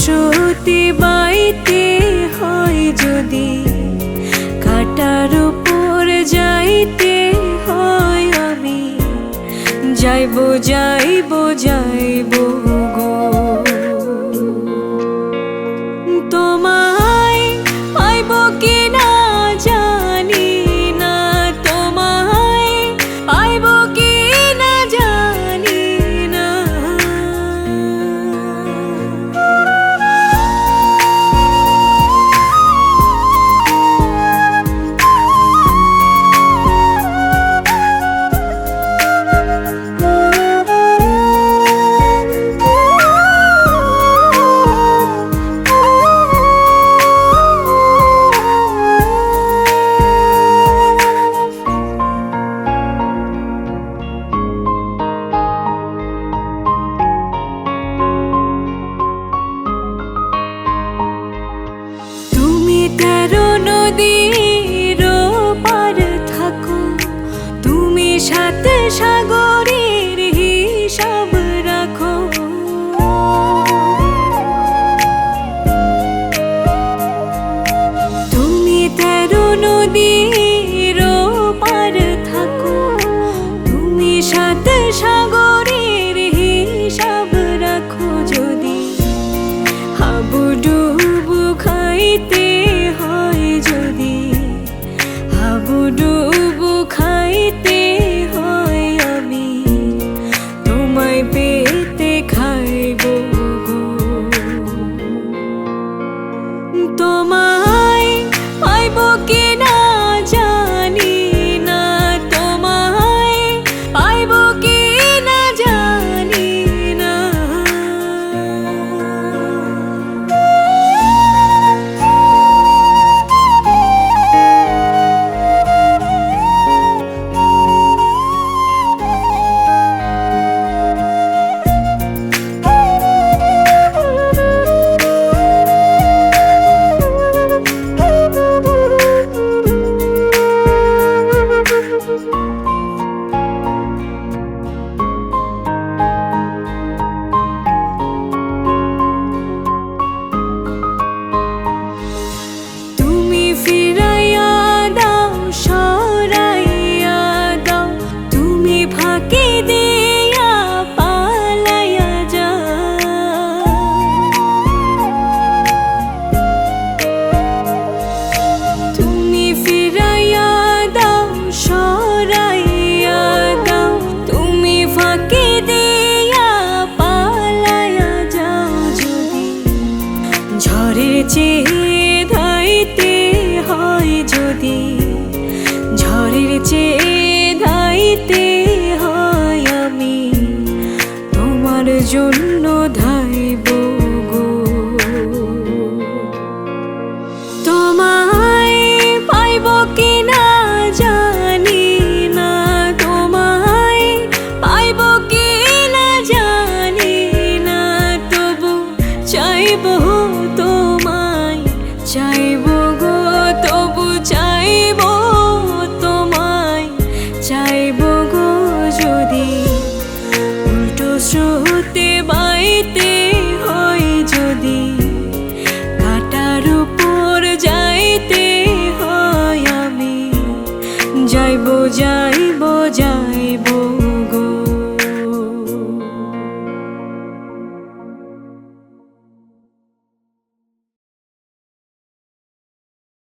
শ্রুতি বাইতে হয় যদি কাটার উপর যাইতে হয় আমি। যাইব যাইব যাইবো। সাগরের হিসাব রাখো। তুমি তেরো নদীর পার থাকো। তুমি সাথে সাগর না কেঁদে